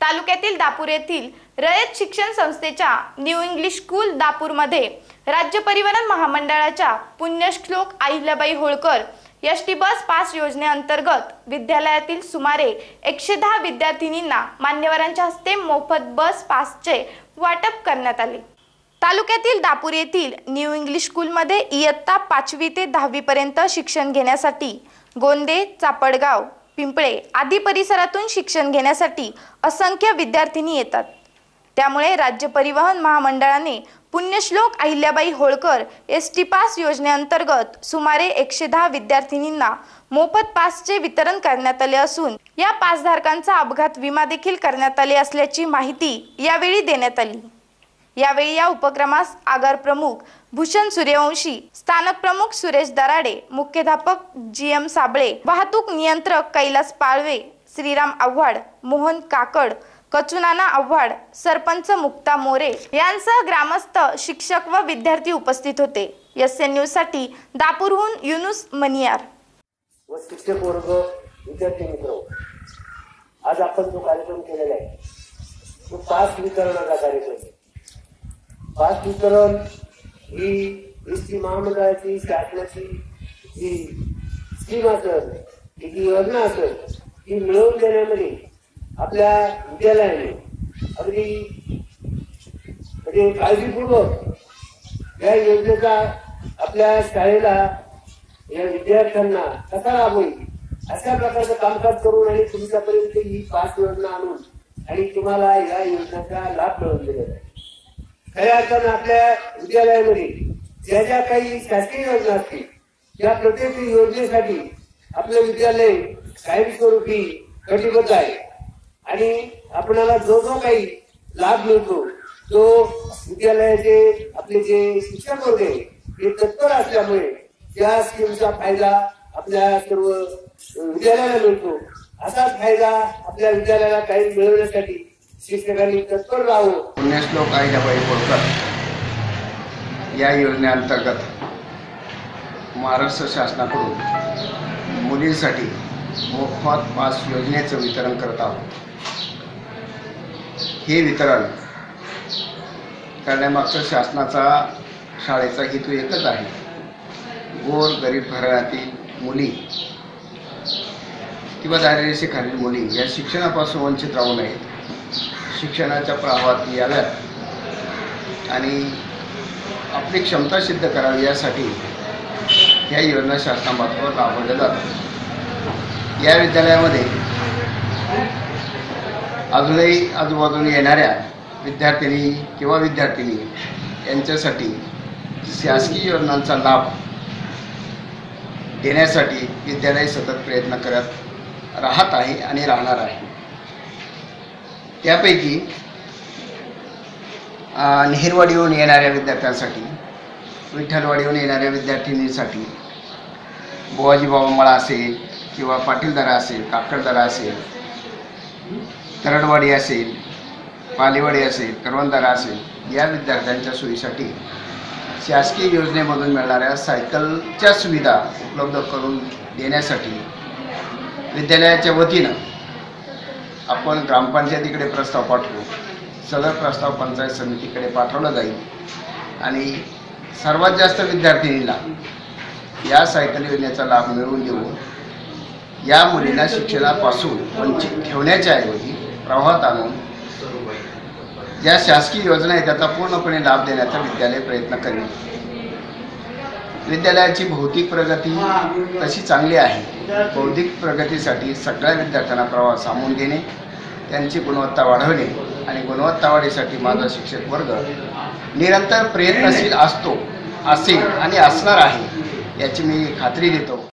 तालुक्यातील दापूर येथील रयत शिक्षण संस्थेच्या न्यू इंग्लिश स्कूल दापूरमध्ये राज्य परिवहन महामंडळाच्या पुण्यश्लोक Ahilyabai Holkar S T bus pass योजनेअंतर्गत विद्यालयातील सुमारे एकशे दहा विद्यार्थिनींना मान्यवरांच्या हस्ते मोफत बस पासचे वाटप करण्यात आले. तालुक्यातील दापूर येथील न्यू इंग्लिश स्कूलमध्ये इयत्ता पाचवी ते दहावीपर्यंत शिक्षण घेण्यासाठी गोंदे चापडगाव पिंपळे आदी परिसरातून शिक्षण घेण्यासाठी असंख्य विद्यार्थिनी येतात. त्यामुळे राज्य परिवहन महामंडळाने पुण्यश्लोक Ahilyabai Holkar S T pass योजनेअंतर्गत सुमारे एकशे दहा विद्यार्थिनींना मोफत पासचे वितरण करण्यात आले असून या पासधारकांचा अपघात विमा देखील करण्यात आले असल्याची माहिती यावेळी देण्यात आली. यावेळी या उपक्रमास आगार प्रमुख भूषण सूर्यवंशी स्थानक प्रमुख सुरेश दराडे मुख्याध्यापक जी एम साबळे वाहतूक नियंत्रक कैलास पाळवे श्रीराम आव्हाड मोहन काकड कचुनाना आव्हाड सरपंच मुक्ता मोरे यांसह ग्रामस्थ शिक्षक व विद्यार्थी उपस्थित होते. एस एन न्यूजसाठी दापूरहून युनुस मनियार. व शिक्षक वर्ग विद्यार्थी मित्र आज आपण जो कार्यक्रम केलेला आहे तो पास वितरणाचा कार्यक्रम आहे. वितरण ही एस टी महामंडळाची शासनाची जी स्कीम असत ही जी योजना असेल ती मिळवून देण्यामध्ये आपल्या विद्यालयाने अगदी म्हणजे काळजीपूर्वक या योजनेचा आपल्या शाळेला या विद्यार्थ्यांना कसा लाभ होईल अशा प्रकारचं कामकाज करून आणि तुमच्यापर्यंत ही पाच योजना आणून आणि तुम्हाला या योजनेचा लाभ मिळवून दिला आहे खऱ्या अर्थानं आपल्या विद्यालयामध्ये. ज्या ज्या काही शासकीय योजना असतील त्या प्रत्येक योजनेसाठी आपलं विद्यालय कायमस्वरूपी कटिबद्ध आहे. आणि आपणाला जो जो काही लाभ मिळतो तो विद्यालयाचे आपले जे शिक्षक वर्ग आहे ते तत्पर असल्यामुळे त्या स्कीमचा फायदा आपल्या सर्व विद्यालयाला मिळतो. असाच फायदा आपल्या विद्यालयाला काही मिळवण्यासाठी शिक्षकांनी तत्पर राहावं पुण्यश्लोक बाई होळकर या योजनेअंतर्गत महाराष्ट्र शासनाकडून मुलींसाठी मोफत पास योजनेचं वितरण करत आहोत. हे वितरण करण्यामागचा शासनाचा शाळेचा हेतू एकच आहे. गोर गरीब घराण्यातील मुली किंवा दारिद्र्यरेषेखालील मुली या शिक्षणापासून वंचित राहू नयेत. शिक्षणाच्या प्रवाहात याव्यात. आणि आपली क्षमता सिद्ध करावी यासाठी ह्या योजना शासनामार्फत राबवल्या जातात. या विद्यालयामध्ये अजूनही आजूबाजूने येणाऱ्या विद्यार्थिनी किंवा विद्यार्थिनी यांच्यासाठी शासकीय योजनांचा लाभ देण्यासाठी विद्यालय सतत प्रयत्न करत राहत आहे आणि राहणार आहे. त्यापैकी नेहरवाडीहून येणाऱ्या विद्यार्थ्यांसाठी विठ्ठलवाडीहून येणाऱ्या विद्यार्थिनींसाठी बुवाजी बाबा मळा असेल किंवा पाटीलदरा असेल काकडदरा असेल तरडवाडी असेल पालेवाडी असेल करवंदरा असेल या विद्यार्थ्यांच्या सोयीसाठी शासकीय योजनेमधून मिळणाऱ्या सायकलच्या सुविधा उपलब्ध करून देण्यासाठी विद्यालयाच्या वतीनं आपण ग्रामपंचायतीकडे प्रस्ताव पाठवू. सदर प्रस्ताव पंचायत समितीकडे पाठवला जाईल. आणि सर्वात जास्त विद्यार्थिनीला या सायकल योजनेचा लाभ मिळवून देऊन या मुलींना शिक्षणापासून वंचित ठेवण्याच्या ऐवजी प्रवाहात आणून ज्या शासकीय योजना आहेत त्याचा पूर्णपणे लाभ देण्याचा विद्यालय प्रयत्न करेल. विद्यालयाची भौतिक प्रगती तशी चांगली आहे. बौद्धिक प्रगतीसाठी सगळ्या विद्यार्थ्यांना प्रवास सामून घेणे त्यांची गुणवत्ता वाढवणे आणि गुणवत्ता वाढीसाठी माझा शिक्षक वर्ग निरंतर प्रयत्नशील असतो असेल आणि असणार आहे याची मी खात्री देतो.